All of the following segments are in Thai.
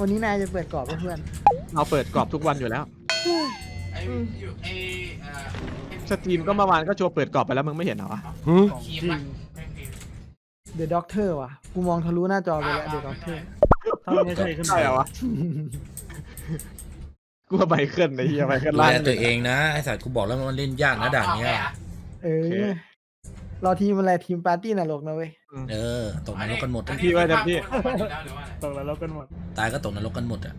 วันนี้นายจะเปิดกรอบให้เพื่อนเราเปิดกรอบทุกวันอยู่แล้ว ไอ้อยู่ไอ้เอ่อสตรีมก็เมื่อวานก็โชว์เปิดกรอบไปแล้วมึงไม่เห็นเหรอวะของคีจริมงแม่งคือเดอะด็อกเตอร์ว่ะ กูมองทะลุหน้าจอไปแล้วเดอะด็อกเตอร์ถ้ามันไม่ใช่ขึ้นใช่เหรอวะกูว่าไมเคิลไอ้เหี้ยไมเคิลดูล่าแลตัวเองนะไอสัตว์กูบอกแล้วมันเล่นยากนะด่านเนี้ยเออ รอทีมอะไรทีมปาร์ตี้นรกนะเว้ย เออตกนรกกันหมดอะพี่ไว้เต็มที่ ตกแล้วลบกันหมดตายก็ตกนรกกันหมดอะ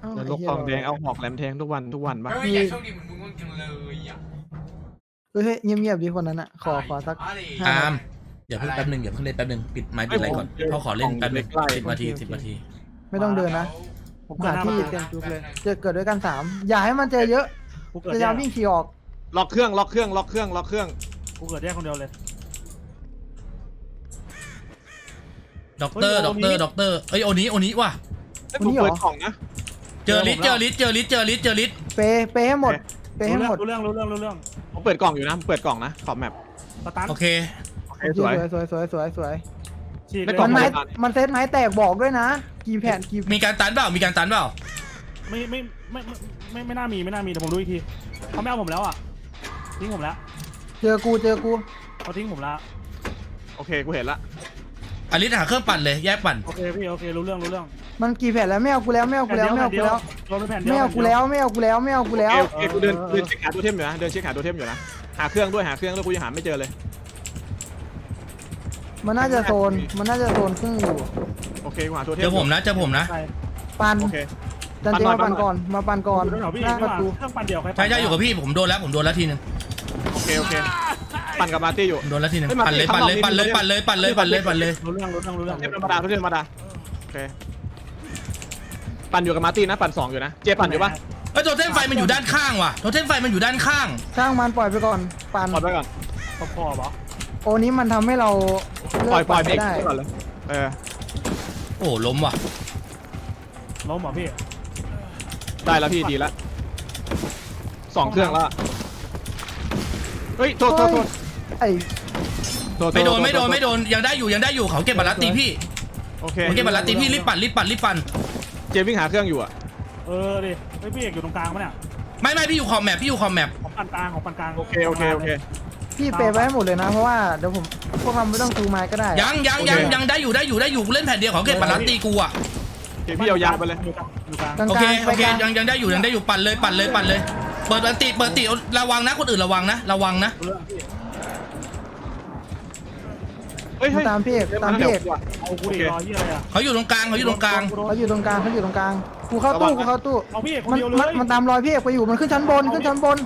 เอ้าเดี๋ยวลไอ้กเหี้ยทองแดงเอาหอกแหลมแทงทุกวันทุกวันปะเฮ้ยอยากโชคดีเหมือนมึงจังเลยอะเฮ้ยเงียบๆดิคนนั้นอะ ขอขอสักมาดิห้าอามอย่าเพิ่งแป๊บหนึงอย่าเพิ่งเล่นแป๊บหนึงปิดไม้ปิดอะไรก่อนพ่อขอเล่นแป๊บหนึงสิบนาทีสิบนาทีไม่ต้องเดินนะผมหาเกิดหน้าประที่ตูเต็มจุกเลยเจอเกิดด้วยกันสามอย่าให้มันเจอเยอะกูเกิดพยาแยยามกวิ่งขี่ออกล็อกเครื่องล็อกเครื่องล็อกเครื่องล็อกเครื่องกูเกิดแยกคนเดียวเลย ด็อกเตอร์เฮ้ยด็อกเตอร์โอนี้ด็อกเตอร์เอ้ยโอนี้โอนี้ว่ะไอ้ยกูเปิดกล่องนะเจอลิสเจอลิสเจอลิสเจอลิสเจอลิสเปย์เปย์ให้หมดเปย์ให้หมดรู้เรื่องรู้เรื่องรู้เรื่องผมเปิดกล่องอยู่นะผมเปิดกล่องนะขอบแมปสตันโอเคโอเคสสววยยสวยสวยสวยสวยฉีกไม่เลยกล่มังนไม้ไม่ทันมันเซตไม้แตกบอกด้วยนะ กี่แผ่นกี่มีการตันเปล่ามีการตันเปล่าไม่ไม่ไม่ไม่ไม่ไม่น่ามีไม่น่ามีเดี๋ยวผมดูอีกทีเขาไม่เอาผมแล้วอะทิ้งผมแล้วเจอกูเจอกูเขาทิ้งผมแล้วโอเคกูเห็นละ อลิสหาเครื่องปั่นเลยแยกปั่นโอเคพี่โอเครู้เรื่องรู้เรื่องมันกี่แผ่นแล้วไม่เอากูแล้วไม่เอากูแล้วไม่เอากูแล้วโดนไปแผ่นเดียวไม่เอากูแล้วไม่เอากูแล้วไม่เอากูโอแล้เควโอเคกูเดินเดินเช็คหาตัวเทมอยู่นะเดินเช็คหาตัวเทมอยู่นะหาเครื่องด้วยหาเครื่องด้วยกูยังหาไม่เจอเลยมันน่าจะโซนมันน่าจะโซนครึ่งอยู่โอเคกูหาตัวเทมเจอผมนะเจอผมนะใช่ปันโอเคจันเจปั่มานหน่อยปั่นก่อนมาปั่นก่อนอยู่แถวๆพี่หเอน้างปนี่ระหว่าตูเครื่องปั่นเดียวใครปั่นใช่ใช่อยู่กับพี่ผมโดนแล้วผมโดนแล้วทีนึงโอเคโอเค ปั่นกับมาร์ตี้อยู่ผมโดนแล้วทีนึงเฮ้ยมาปั่นเลยข้างปั่นนอกเลยนี่ปั่นเลยนี่ปั่นเลยปั่นเลยปั่นเลยปั่นเลยรู้เรื่องรู้เรื่องรู้เรื่องเทมธรรมดาตัวเทมธรรมดาโอเคปั่นอยู่กับมาร์ตี้นะปั่นสองอยู่นะเจปั่นอยู่ปะเอ้ยโทเทมไฟมันอยู่ด้านข้างว่ะโทเทมไฟมันอยู่ด้านข้าง ช่างมันปล่อยไปก่อนปั่นปล่อยไปก่อนขอบขอบเหรอโอ้นี้มันทำให้เราเลิปล่อยกปล่ปั่อยนเบรไม่กได้ไว้ก่อนเลยเออโอ้ล้มว่ะล้มเหรอพี่ได้แล้วพี่ดีแล้วสองเครื่องแล้วอะเฮ้ยโทษโทษโทษ ไอ้โทษโทษไม่โดนโทษไม่โดนโทษไม่โดนยังได้อยู่ยังได้อยู่เขาเก็บบัตรลัตตีพี่โอเคเขาเก็บบัตรลัตตีพี่รีบปั่นรีบปั่นรีบปั่นเจวิ่งหาเครื่องอยู่อะเออดิเฮ้ยพี่เอกอยู่ตรงกลางปะเนี่ยไม่ไม่พี่อยู่คอมแมปพี่อยู่คอมแมปของปั่นกลางของปั่นกลางโอเคโอเคโอเคพี่เปย์ไว้ให้หมดเลยนะ เพราะว่าเดี๋ยวผมพวกเราไม่ต้องซูไม้ก็ได้ยังยังยังยังได้อยู่ได้อยู่ได้อยู่กูเล่นแผ่นเดียวเขาเก็บบัตรลัตตีกูอะโอเคพี่เอายาวไปเลยอยู่กลางอยู่กลางกลางโอเคๆโอไปเคกลางยังยังได้อยู่ยังได้อยู่ปั่นเลยปั่นเลยปั่นเลย เปิดอันติเปิดติระวังนะคนอื่นระวังนะ ระวังนะรู้ เรื่องพี่เฮ้ยเฮ้ยตามพี่เอกตามพี่เอกดี๋ยวเอากูดิรอเหียอะไรอะเขาอยู่ตรงกลางเขาอยู่ตรงกลางเขาอยู่ตรงกลางเขาอยู่ตรงกลางกูเข้าตู้กูเข้าตู้เอาพี่เอกคนมันเดียวเลมันย มันตามรอยพี่เอกไปอยู่มันขึ้นชั้นบนขึ้นชั้นบน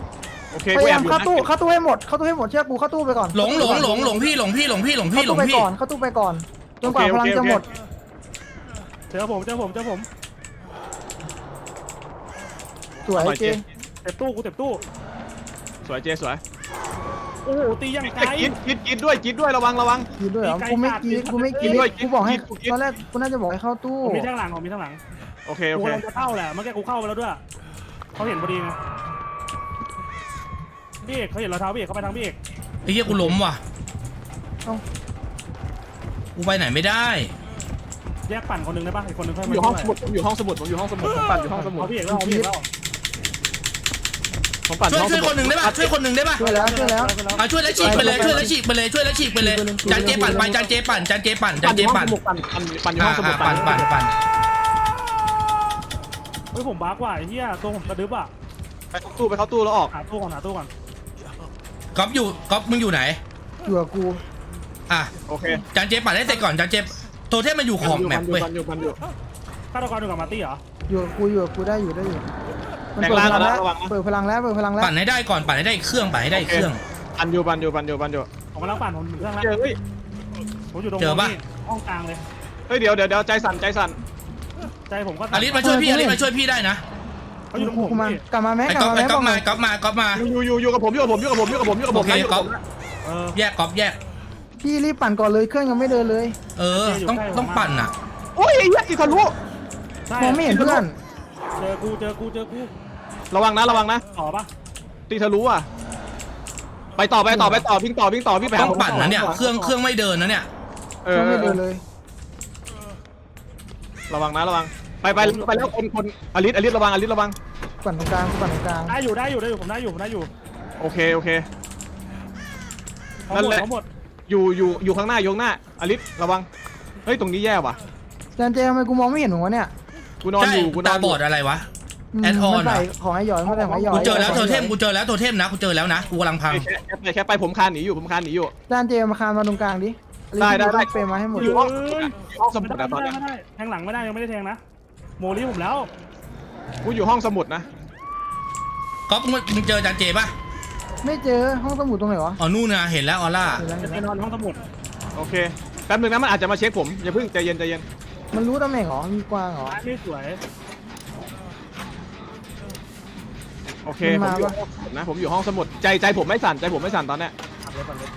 โอเคพกูยาแอยาบมอยู่เข้านะตู้เข้าตู้ให้หมดเข้าตู้ให้หมดเชื่อกูเข้าตู้ไปก่อนหลงหลงหลงหลงพี่หลงพี่หลงพี่หลงพี่หลเข้างตู้ไปพี่ก่อนเข้าตู้ไปก่อนจนกว่าพลังจะหมดเจอผมเจอผมเจอผมสวยเจ เต็บตู้กูเต็บตู้สวยเจสวย โอ้โหตียังไกล กิดกิดกิดด้วยกิดด้วยระวังระวัง กินด้วยเหรอมีไก่กูไม่ขาดกินมีกูไม่ขาดกินด้วยกูบอกให้กินกิน ตอนแรกกูน่าจะบอกให้เข้าตู้ ผมมีทั้งหลังผมมีทั้งหลังโอเคโอกูเคกำลังจะเข้าแหละเมื่อกี้กูเข้าไปแล้วด้วยเขาเห็นพอดีไงพี่เอกเขาเห็นรอยเท้าพี่เอกเขาไปทางพี่เอกไอ้เหี้ยกูล้มว่ะเอ้า กูไปไหนไม่ได้ แยกปั่นคนหนึ่งได้ป่ะอีกคนหนึ่งค่อยผมมาอยู่ห้องสช่มุวยดผมอยู่ห้องสมุดผมอยู่ห้องสมุดผมปั่นอยู่ห้องสมุดเอาพี่เอกแล้วเอาพี่เอกแล้ว ผมปั่นช่วยห้องสช่วยมุดคนหนึ่งได้ป่ะช่วยคนหนึ่งได้ป่ะช่วยแล้วช่วยแล้วเอาช่วยแล้วฉีกไปเลยช่วยแล้วฉีกไปเลยช่วยแล้วฉีกไปเลยจานเจปั่นไปจานเจปั่นจานเจปั่นจาปั่นนอเจยู่ห้องปั่นสมุดปั่นปั่นปั่นอยู่ห้อ่าองสมุดอ่าปั่นปั่นปั่นเฮ้ยผมบักว่ะไอ้เหี้ยตัวผมกระดึบอะไปเข้าตู้ไปเข้าตู้แล้วออกหาตู้ก่อนหาตู้ก่อนก๊อฟอยู่ก๊อฟมึงอยู่ไหนอยู่กับกูอะโอเคจานเจปั่นให้เสร็จก่อนจานเจโทเทมมันอยู่ขอบแมปเว้ยปั่นอยู่ปั่นอยู่ฆาตกรอยู่กับมาร์ตี้เหรออยู่กับกูอยู่กับกูได้อยู่ได้อยู่ มันแบ่งเปิดร่างพลังแล้แล้ววระวังนะเปิดพลังแล้วเปิดพลังแล้วปั่นให้ได้ก่อนปั่นให้ได้เครื่องปั่นให้ได้เครื่อง ปั่นอยู่ปั่นอยู่ปั่นอยู่ปั่นอยู่ผมกำลังปั่นผมอยู่เครื่องแล้วเฮ้ยผมอยู่ตรงเจอปะ นี้ห้องกลางเลย เฮ้ยเดี๋ยวเดี๋ยวเดี๋ยวใจสั่นใจสั่นใจผมก็อลิสมาช่วยพี่อลิสมาช่วยพี่ได้นะเขาอยู่ตรงผมกูมาพี่กลับมาไหมไอ้กลับก๊อฟมาไหมไอ้ก๊อฟบอกหมาน่อยก๊อฟมาก๊อฟมาอยู่อยู่อยู่อยู่กับผมอยู่กับผมอยู่กับผมอยู่กับผมอยู่กับผโอมเคนะอยู่ก๊กัอบผมนะเออ แยกก๊อฟแยก พี่รีบปั่นก่อนเลยเครื่องยังไม่เดินเลยเออ ต้องต้องปั่นอะ โอ้ยไอ้เหี้ยอีกทะลุ ใช่มองไม่เห็นเพื่อนเจอกูเจอกูเจอกู ระวังนะระวังนะต่อปะตีทะลุอะ ไปต่อไปต่อไปต่อวิ่งต่อวิ่งต่อวิ่งไปต้หาองผมปั่นนะเนี่ยเครื่องเครื่องไม่เดินนะเนี่ยเอเคอรื่องไม่เดินเลยระวังนะระวัง ไปไปไปแล้วคนคนอลิสอลิสระวังอลิสระวัง ปั่นตรงกลางกูปั่นตรงกลางได้อยู่ได้อยู่ได้อยู่ผมได้อยู่ผมได้อยู่โอเคโอเค เขานั่นหมดแหละ เขาหมดอยู่อยู่อยู่ข้างหน้าอยู่ข้างหน้าอลิสระวัง เฮ้ยตรงนี้แย่ว่ะ จานเจทำไมกูมองไม่เห็นมึงวะเนี่ย กูนอนใช่อยู่กูนตาอนอบอยู่ดอะไรวะม แอดออนมันใส่เหรอของไอ้หยอยมันใส่ของไอ้หยอยกูเจอแล้วขโทงไอ้หยเทยมกูเจอแล้วโทเทมนะกูเจอแล้วนะกูกำลังพังแค่แค่ไปแค่ไปผมคานหนีอยู่ผมคานหนีอยู่จานเจมาคานมาตรงกลางดิได้ได้ได้เปรย์มาให้หมดอยู่ห้องอยู่ห้องสไม่มุดได้อะตอนไม่เนี้ยได้ไม่ได้แทงหลังไม่ได้ยังไม่ได้แทงนะโมลี่ผมแล้วกูอยู่ห้องสมุดนะก๊อฟมึงมึงเจอจานเจป่ะไม่เจอห้องสมุดตรงไหนวะอ๋อนู่นนะเห็นแล้วออร่าเห็นแล้วจะเห็นไปแล้วนอนห้องสมุดโอเคแป๊บนึงนะมันอาจจะมาเช็คผมอย่าเพิ่งใจเย็นใจเย็นมันรู้ตำแหน่งเหรอมีกวางเหรอร้านไม่สวย โอเคมันผมมาอยู่ปะห้องสมุดนะผมอยู่ห้องสมุดใจใจผมไม่สั่นใจผมไม่สั่นตอนเนี้ยขับเลยก่อนเลย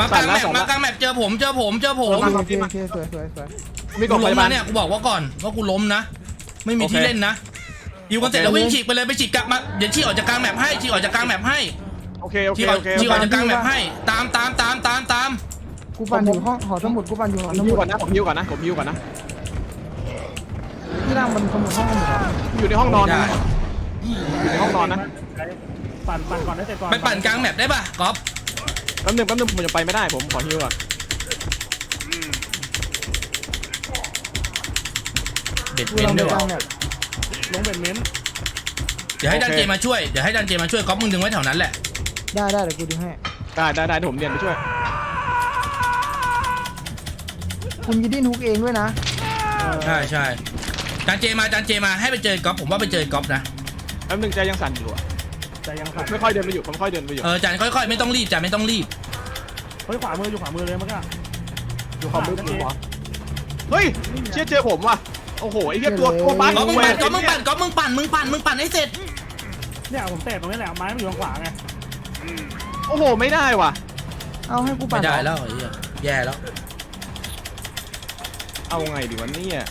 มากลางแมปสั่นแล้วมากลางแมปเจอผมเจอผมเจอผมโอเคโอเคโอเคสวยสวยสวยมีกล่กูองพล้มยาบาลนะเนี่ยกูบอกว่าก่อนว่ากูล้มนะ ไม่มีโอเคที่เล่นนะอยู่กันเสร็จโอเค แล้ววิ่งฉีกไปเลยไปฉีกกลับมาเดี๋ยวฉีกออกจากกลางแมปให้ฉีกออกจากกลางแมปให้โอเคโอเคฉีกออกโอเคฉีกออกจากกลางแมปให้ ตามตามตามตามตามกูปั่นอยู่ห้องหอสมุดกูปั่นอยู่หอผมสฮิมุวดก่อนนะผมฮิวก่อนนะผมฮิวก่อนนะที่ร่างมันสมุดห้องสมุดเหรออยู่ในห้องนอนได้นะ อยู่ในห้องนอนนะปั่นปั่นก่อนได้เสร็จก่อนไปปั่นกลางแมปได้ป่ะก๊อฟแป๊บนึงแป๊บนึงผมจะไปไม่ได้ผมขอฮิวก่อนเด็ดกูเว้ลนองไปด้วยกวะลางเนี่ยลงเป็นเม้นท์เดี๋ยวให้ดันเจมาช่วยเดี๋ยวให้ดันเจมาช่วยก๊อฟมึงดึงไว้แถวนั้นแหละได้ได้เดี๋ยวกูดึงให้ได้ได้ได้เดี๋ยวผมเรียนไปช่วยคุณยีดิ้นฮุกเองด้วยนะ ใช่ใช่ดันเจมาดันเจมาให้ไปเจอก๊อฟผมว่าไปเจอก๊อฟนะ แป๊บนึงใจยังสั่นอยู่อะแต่ยังสั่นไม่ค่อยเดินไปอยู่ผมค่อยเดินไปอยู่เออจานค่อยๆ ไม่ต้องรีบจานไม่ต้องรีบ เฮ้ยขวามืออยู่ขวามือเลยเมื่อกี้อยู่ขอบมือนั่นผมเองเหรอเฮ้ยเชี่ยเจอผมว่ะโอ้โหไอ้เหี้ยตัวตัวบ้านก๊อฟมึงเวปั่นรก๊อฟมึงปั่นก๊อฟมึงปั่นมึงปั่นมึงปั่นให้เสร็จ เนี่ยผมเตะตรงนี้แหละไม้มันอยู่ทางขวาไงโอ้โหไม่ได้ว่ะ เอาให้กูปั่ไม่นได้เหรอแล้วไอ้เหี้ยแย่แล้ว เอาไงดีวะเนี่ย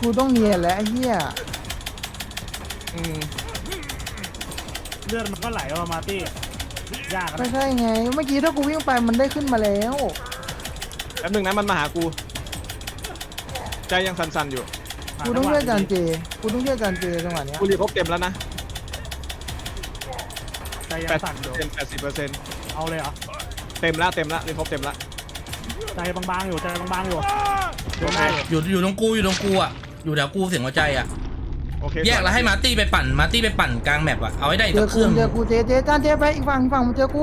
กูต้องเนียนแล้วไอ้เหี้ยอืม เลือดมันก็ไหลออกมาตี้ยากไม่นะใช่ไง เมื่อกี้ถ้ากูวิ่งไปมันได้ขึ้นมาแล้ว แป๊บนึงนะมันมาหากู ใจยังสั่นๆอยู่ กูต้องเชื่อจานเจ กูต้องเชื่อจานเจจังหวะเนี้ยกูรีครบเต็มแล้วนะใจยังแปดสั่นอยู่สิบแปดสิบเปอร์เซ็นต์เอาเลยเหรอเต็มแล้วเต็มแล้วรีครบเต็มแล้วใจบางๆอยู่ใจบางๆอยู่เดินได้อยู่อยู่อยู่ตรงกูอยู่ตรงกูอะอยู่แถวกูเสียงหัวใจอะ โอเคแยกแล้วให้มาร์ตี้ไปปั่นมาร์ตี้ไปปั่นกลางแมปอะเอาให้ได้อีกเจสัอกเคกูรื่องเจอกูเจเจจานเจไปอีกฝั่งอีกฝั่งมันเจอกู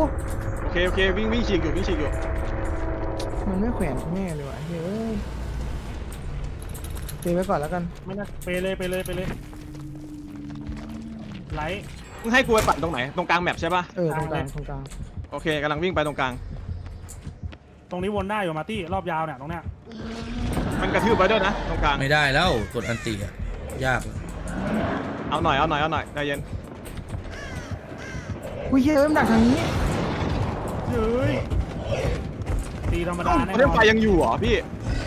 โอเคโอเควิ่งวิ่งฉีกอยู่วิ่งฉีกอยู่มันไม่แขวนกูแน่เลยว่ะเฮ้ยเจไว้ก่อนแล้วกันไม่น่าไปเลยไปเลยไปเลยไหลมึงให้กูไปปั่นตรงไหนตรงกลางแมปใช่ป่ะเออตรงกลางตรงกลางโอเคกำลังวิ่งไปตรงกลาง ตรงนี้วนได้อยู่มาร์ตี้รอบยาวเนี่ยตรงเนี้ยมันกระทืบไปด้วยนะตรงกลางไม่ได้แล้วกดอันตีอะยากเอาหน่อยเอาหน่อยเอาหน่อยใจเย็นกูเชื่อมันดักทางนี้เฮ้ยตีธรรมดาโซแน่เดียมนอไฟนยังอยู่เหรอพี่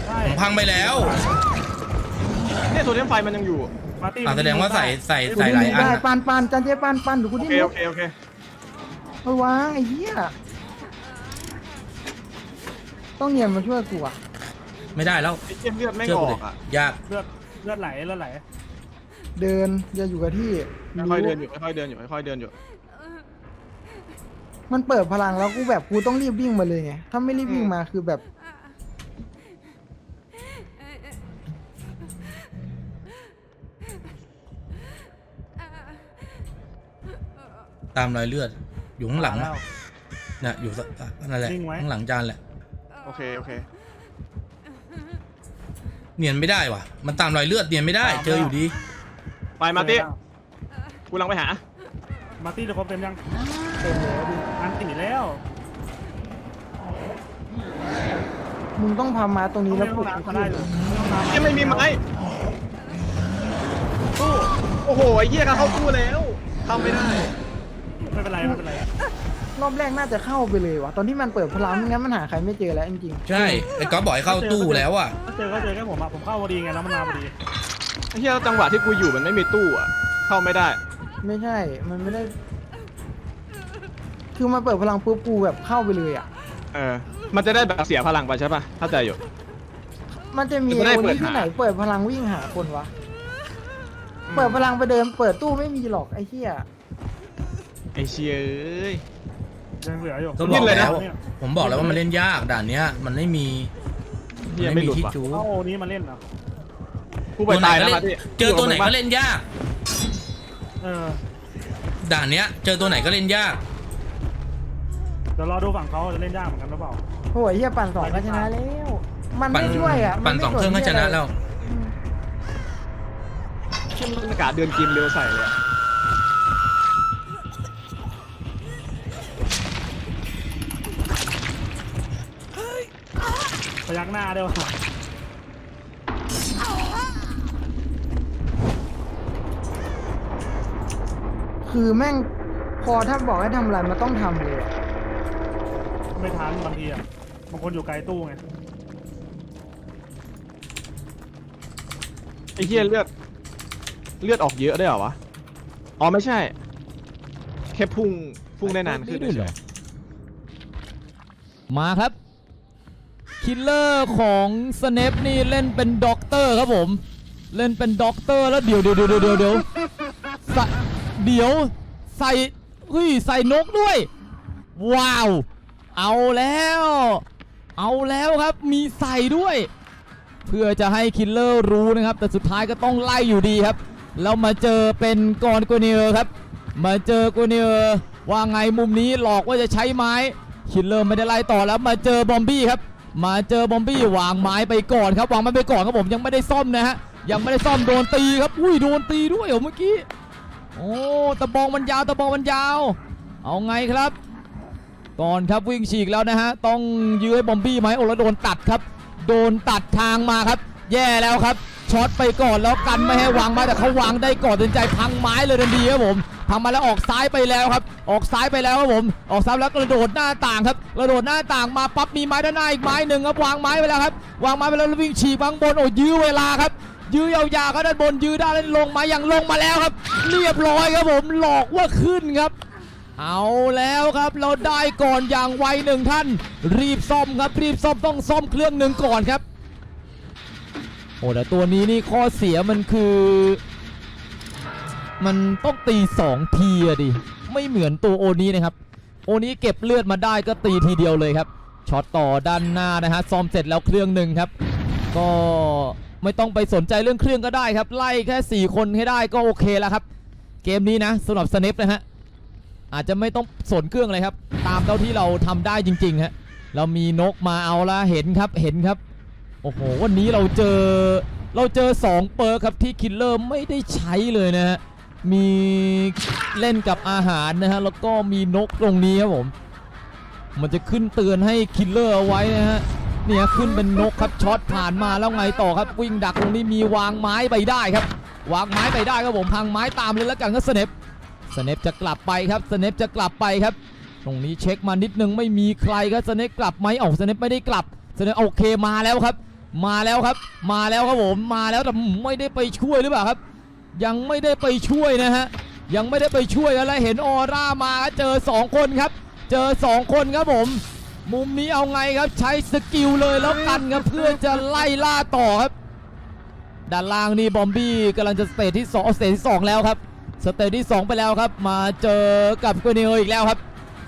ใช่ผมพังไปแล้วเนี่ยโซเดียมไฟมันยังอยู่มาร์ตี้อะแสดงว่าใส่ใส่กูใส่ดิ้นหลายอันได้อะปานปานจานเจปานปานเดี๋ยวกูโอดิ้นเคลุโอกเคโอเคไปวางไอ้เหี้ยต้องเนียนมาช่วยกูอะไม่ได้แล้วไอ้เหี้ยเลือดไม่เชื่ออกูอดิกอะยากเลือดเลือดไหลเลือดไหล เดินอย่าอยู่กับที่ค่อยๆเดินอยู่ค่อยๆเดินอยู่ค่อยๆเดินอยู่ มันเปิดพลังแล้วกูแบบกูต้องรีบวิ่งมาเลยไงถ้าไม่รีบวิ่งมาคือแบบ ตามรอยเลือด อยู่ข้างหลังแล้อะวน่ะอยู่สนั่นแหละนิ่งไว้ ข้างหลังจานแหละ โอเคโอเค เนียนไม่ได้ว่ะ มันตามรอยเลือดเนียนไม่ได้เจออยู่ดี ไปมาตี้กูกำลังไปหา มาร์ตี้จะครบเต็มยัง เต็มแล้วดิอันตีแล้วมึงต้องพามาตรงนี้นี่แล้แล้ววปลุกน้ำกูก็ขึ้นได้เลยไม่ต้องน้ำยังไม่มีไม้ตู้โอ้โห ไอ้เหี้ยเขาเข้าตู้แล้วเข้าไม่ได้ ไม่เป็นไรไม่เป็นไรรอบแรกน่าจะเข้าไปเลยวะตอนที่มันเปิดพลังไม่งั้นมันหาใครไม่เจอแล้วจริงใช่ไอ้ก๊อฟบอกให้เข้าตู้แล้วอะก็เจอก็เจอแค่ผมอะผมเข้าพอดีไงแล้วมันมาพอดี ไอ้เหี้ยจังหวะที่กูอยู่มันไม่มีตู้อะ เข้าไม่ได้ๆไม่ใช่ มันไม่ได้ คือมันเปิดพลังปุ๊บกูแบบเข้าไปเลยอะ เออ มันจะได้แบบเสียพลังไปใช่ป่ะเข้าใจอยู่มมันจะมีไม่ได้โอเปินี้ดที่หาไหนเปิดพลังวิ่งหาคนวะ เปิดพลังไปเดิน เปิดตู้ไม่มีหรอกไอ้เหี้ย ไอเชียเอ้ย ยังเหลืออยู่ก็บอกเลยนะแล้วผมบอกแล้วว่ามันเล่นยากด่านเนี้ย มันไม่มีเฮียมันไม่ไม่หมีลุดที่ว่ะ จูเอาโอนี้มาเล่นเหรอ ผู้ไปตัวไหนตายก็แล้วเล่มานที่เจอตัวไหนก็เล่นยาก เออด่านเนี้ย เจอตัวไหนก็เล่นยาก เดี๋ยวรอดูฝั่งเขาจะเล่นยากเหมือนกันหรือเปล่า โอ้ยเหี้ยปั่นสองก็ชนะแล้ว มันปั่นไม่ช่วยอะปั่นมัสไม่องเครื่องก็ชนะแล้วขึ้นบรรยากาศเดินกินเร็วใส่เลยอะพยักหน้าด้วยว่ะ คือแม่งพอถ้าบอกให้ทำอะไรมันต้องทำเลยอะไม่ทันบางทีอะบางคนอยู่ไกลตู้ไงไอเฮียเลือด เลือดออกเยอะได้วยเหรอวะ อ๋อไม่ใช่ แค่พุ่งพุ่งได้นานขึ้นด้วยเหรเฉอยมาครับ คิลเลอร์ของสเนปนี่เล่นเป็นด็อกเตอร์ครับผม เล่นเป็นด็อกเตอร์แล้วเดี๋ยวเดี๋ยวเดี๋ยวเดี๋ยวเดี๋ยวใส่ เดี๋ยวใส่เฮ้ยใส่นกด้วย ว้าว เอาแล้ว เอาแล้วครับมีใส่ด้วย เพื่อจะให้คิลเลอร์รู้นะครับ แต่สุดท้ายก็ต้องไล่อยู่ดีครับ แล้วมาเจอเป็นกอนกเนียร์ครับ มาเจอกเนียร์ว่าไงมุมนี้หลอกว่าจะใช้ไม้คิลเลอร์ไม่ได้ไล่ต่อแล้วมาเจอบอมบี้ครับ มาเจอบอมบี้วางไม้ไปก่อนครับวางไม้ไปก่อนครับผมยังไม่ได้ซ่อมนะฮะยังไม่ได้ซ่อมโดนตีครับ อุ้ยโดนตีด้วยเหรอเมื่อกี้ โอ้ตะบองมันยาวตะบองมันยาว เอาไงครับ ก่อนครับวิ่งฉีกแล้วนะฮะต้องยื้อให้บอมบี้ไหมโอ้แล้วโดนตัดครับ โดนตัดทางมาครับ แย่แล้วครับช็อตไปก่อนแล้วกันไม่ให้วางไม้แต่เขาวางได้ก่อนตัดสินใจพังไม้เลยทันทีครับผมพังมาแล้วออกซ้ายไปแล้วครับ ออกซ้ายไปแล้วครับผม ออกซ้ายแล้วกระโดดหน้าต่างครับกระโดดหน้าต่างมาปั๊บมีไม้ด้านหน้าอีกไม้หนึ่งครับวางไม้ไปแล้วครับ วางไม้ไปแล้ววิ่งฉีกบางบนโอ้ยื้อเวลาครับ ยื้อยาวๆครับด้านบนยื้อได้ลงมาอย่างลงมาแล้วครับ เรียบร้อยครับผมหลอกว่าขึ้นครับ เอาแล้วครับเราได้ก่อนอย่างไวหนึ่งท่าน รีบซ่อมครับรีบซ่อมต้องซ่อมเครื่องหนึ่งก่อนครับโอ้แต่ตัวนี้นี่ข้อเสียมันคือ มันต้องตีสองทีอะดิไม่เหมือนตัวโอนี้นะครับ โอนี้เก็บเลือดมาได้ก็ตีทีเดียวเลยครับช็อตต่อด้านหน้านะฮะซ่อมเสร็จแล้วเครื่องหนึ่งครับ ก็ไม่ต้องไปสนใจเรื่องเครื่องก็ได้ครับ ไล่แค่ 4 คนให้ได้ก็โอเคแล้วครับ เกมนี้นะสำหรับสเนปนะฮะอาจจะไม่ต้องสนเครื่องเลยครับ ตามเท่าที่เราทำได้จริงๆฮะเรามีนกมาเอาละเห็นครับเห็นครับ โอ้โหวันนี้เราเจอเราเจอ 2 เปอร์ครับที่คิลเลอร์ไม่ได้ใช้เลยนะฮะมีเล่นกับอาหารนะฮะแล้วก็มีนกตรงนี้ครับผม มันจะขึ้นเตือนให้คิลเลอร์เอาไว้นะฮะ เนี่ยขึ้นเป็นนกครับช็อตผ่านมาแล้วไงต่อครับวิ่งดักตรงนี้มีวางไม้ไปได้ครับ วางไม้ไปได้ครับผมพังไม้ตามเลยแล้วกันก็สเนปสเนปจะกลับไปครับสเนปจะกลับไปครับ ตรงนี้เช็คมานิดนึงไม่มีใครครับสเนปกลับไหมเอ้าสเนปไม่ได้กลับสเนปโอเคมาแล้วครับ มาแล้วครับ มาแล้วครับผมมาแล้วแต่ไม่ได้ไปช่วยหรือเปล่าครับ ยังไม่ได้ไปช่วยนะฮะยังไม่ได้ไปช่วยอะไรเห็นออร่ามาเจอ 2 คนครับ เจอ 2 คนครับผม มุมนี้เอาไงครับใช้สกิลเลยแล้วกันครับเพื่อจะไล่ล่าต่อครับ ด้านล่างนี่บอมบี้กำลังจะสเตจที่2เอาสเตจที่2แล้วครับสเตจที่2ไปแล้วครับ มาเจอกับกเนออีกแล้วครับ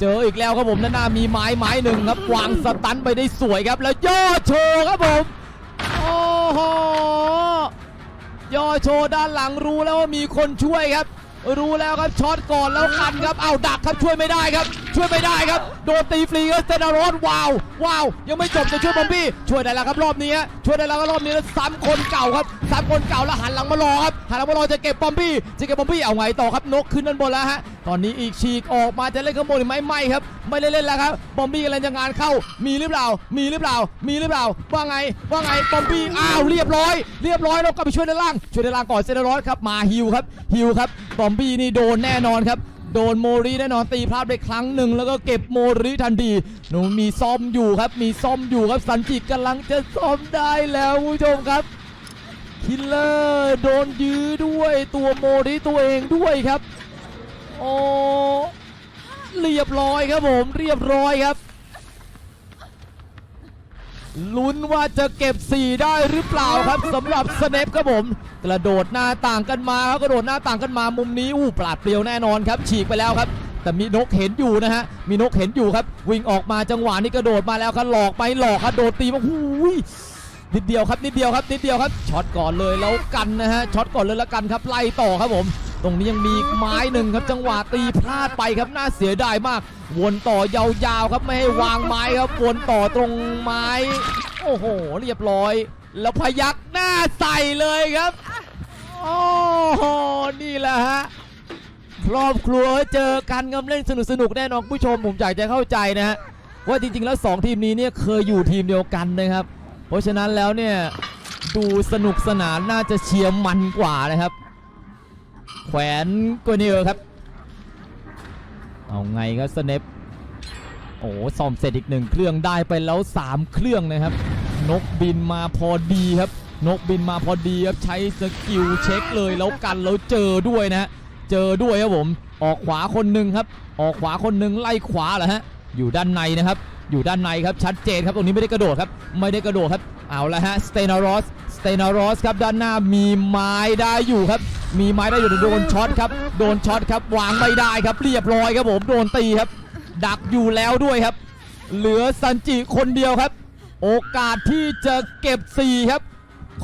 เจออีกแล้วครับผมด้านหน้ามีไม้ไม้หนึ่งครับวางสตันไปได้สวยครับ แล้วย่อโชว์ครับผมโอ้โหย่อโชว์ด้านหลังรู้แล้วว่ามีคนช่วยครับ รู้แล้วครับช็อตก่อนแล้วกันครับเอาดักครับช่วยไม่ได้ครับช่วยไม่ได้ครับ โดนตีฟรีครับเซนารอนว้าวว้าวยังไม่จบจะช่วยบอมบี้ช่วยได้แล้วครับรอบนี้ช่วยได้แล้วก็รอบนี้แล้วซ้ำคนเก่าครับซ้ำคนเก่าแล้วหันหลังมารอครับหันหลังมารอจะเก็บบอมบี้จะเก็บบอมบี้เอาไงต่อครับนกขึ้นด้านบนแล้วฮะตอนนี้อีกฉีกออกมาจะเล่นข้างบนหรือไม่ไม่ครับ ไม่เล่นแล้วครับบอมบี้กำลังจะงานเข้ามีหรือเปล่า มีหรือเปล่า มีหรือเปล่าว่าไงว่าไงบอมบี้อ้าวเรียบร้อย เรียบร้อยแล้วกลับไปช่วยด้านล่างช่วยด้านล่างก่อนเซนารอนครับมาฮิวครับฮิวครับบอมบี้นี่โดนแน่นอนครับ โดนโมริแน่นอนตีพลาดไปครั้งหนึ่งแล้วก็เก็บโมริทันทีหนูมีซ่อมอยู่ครับ มีซ่อมอยู่ครับสันจิกำลังจะซ่อมได้แล้วคุณผู้ชมครับคิลเลอร์โดนยื้อด้วยตัวโมริตัวเองด้วยครับ โอ้เรียบร้อยครับผมเรียบร้อยครับ ลุ้นว่าจะเก็บ 4 ได้หรือเปล่าครับสำหรับสเนปครับผม กระโดดหน้าต่างกันมาครับกระโดดหน้าต่างกันมามุมนี้อู้ปราดเปรียวแน่นอนครับ ฉีกไปแล้วครับ แต่มีนกเห็นอยู่นะฮะมีนกเห็นอยู่ครับ วิ่งออกมาจังหวะนี้กระโดดมาแล้วครับหลอกไปหลอกครับโดดตีมาหูยนิดเดียวครับนิดเดียวครับนิดเดียวครับช็อตก่อนเลยแล้วกันนะฮะช็อตก่อนเลยแล้วกันครับไล่ต่อครับผม ตรงนี้ยังมีอีกไม้หนึ่งครับจังหวะตีพลาดไปครับน่าเสียดายมาก วนต่อยาวๆครับไม่ให้วางไม้ครับวนต่อตรงไม้ โอ้โห เรียบร้อย แล้วพยักหน้าใส่เลยครับโอ้โหนี่แหละฮะครอบครัวเจอกันกำเล่นสนุกสนุกแน่นอนผู้ชมผมอยากจะเข้าใจนะฮะว่าจริงๆแล้ว 2 ทีมนี้เนี่ยเคยอยู่ทีมเดียวกันนะครับ เพราะฉะนั้นแล้วเนี่ยดูสนุกสนานน่าจะเชียร์มันกว่านะครับ แขวนกวเนียร์ครับ เอาไงครับสเนปโอ้ซ่อมเสร็จอีกหนึ่งเครื่องได้ไปแล้ว 3 เครื่องนะครับ นกบินมาพอดีครับ นกบินมาพอดีครับ ใช้สกิลเช็คเลยแล้วกันแล้วเจอด้วยนะ เจอด้วยครับผม ออกขวาคนหนึ่งครับ ออกขวาคนหนึ่งไล่ขวาเหรอฮะ อยู่ด้านในนะครับ อยู่ด้านในครับ ชัดเจนครับ ตรงนี้ไม่ได้กระโดดครับ ไม่ได้กระโดดครับ เอาละฮะ สเตนารอส เตนารอสครับด้านหน้ามีไม้ได้อยู่ครับ มีไม้ได้อยู่แต่โดนช็อตครับโดนช็อตครับวางไม่ได้ครับเรียบร้อยครับผมโดนตีครับ ดักอยู่แล้วด้วยครับ เหลือซันจิคนเดียวครับ โอกาสที่จะเก็บ4ครับ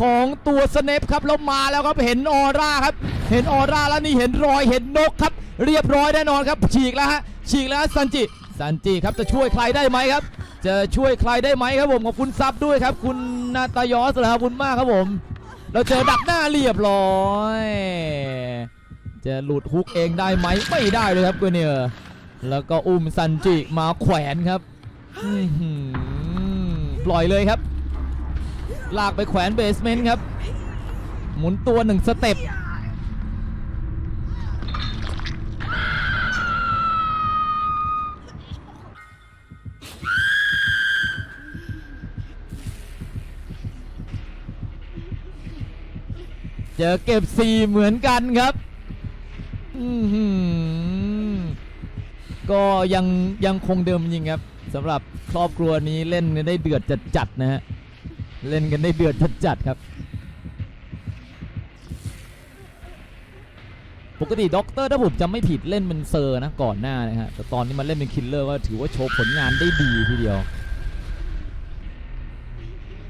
ของตัวสเนปครับแล้วมาแล้วครับเห็นออร่าครับ เห็นออร่าแล้วนี่เห็นรอยเห็นนกครับ เรียบร้อยแน่นอนครับ ฉีกแล้วฮะฉีกแล้วซันจิซันจิครับจะช่วยใครได้ไหมครับ จะช่วยใครได้ไหมครับผมขอบคุณซับด้วยครับ คุณ นาตายอสนะครับขอบคุณมากครับผม เราเจอดักหน้าเรียบร้อย จะหลุดฮุกเองได้ไหมไม่ได้เลยครับเกเนียร์แล้วก็อุ้มซันจิมาแขวนครับปล่อยเลยครับ ลากไปแขวนเบสเมนต์ครับ หมุนตัวหนึ่งสเต็ป เจอเก็บ4เหมือนกันครับอื้อหือก็ยังยังคงเดิมจริงครับสำหรับครอบครัวนี้เล่นกันได้เดือดจัดๆนะฮะเล่นกันได้เดือดจัดๆครับ ปกติด็อกเตอร์ถ้าผมจำไม่ผิดเล่นเป็นเซอร์นะก่อนหน้านะฮะแต่ตอนนี้มันเล่นเป็นคิลเลอร์ก็ถือว่าโชว์ผลงานได้ดีทีเดียว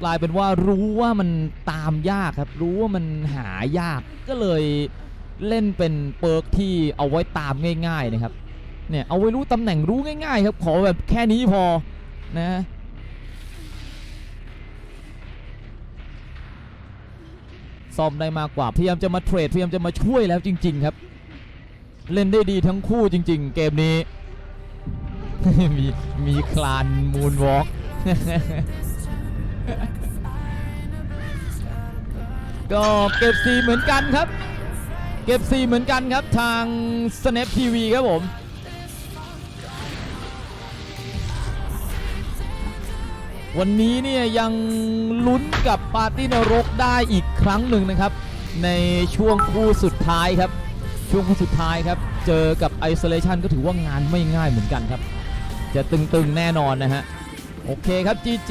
กลายเป็นว่ารู้ว่ามันตามยากครับ รู้ว่ามันหายากก็เลยเล่นเป็นเปิร์กที่เอาไว้ตามง่าย ๆนะครับเนี่ยเอาไว้รู้ตำแหน่งรู้ง่ายๆ ครับขอแบบแค่นี้พอนะซ่อมได้มากกว่าพยายามจะมาเทรดพยายามจะมาช่วยแล้วจริง ๆ ครับ เล่นได้ดีทั้งคู่จริง ๆ เกมนี้ มีมีคลานมูนวอล์ก ก็เก็บสีเหมือนกันครับ เก็บสีเหมือนกันครับทาง Snap TV ครับผมวันนี้เนี่ยยังลุ้นกับปาร์ตี้นรกได้อีกครั้งหนึ่งนะครับ ในช่วงคู่สุดท้ายครับ ช่วงคู่สุดท้ายครับ เจอกับ Isolation ก็ถือว่างานไม่ง่ายเหมือนกันครับ จะตึงๆแน่นอนนะฮะ โอเคครับ GG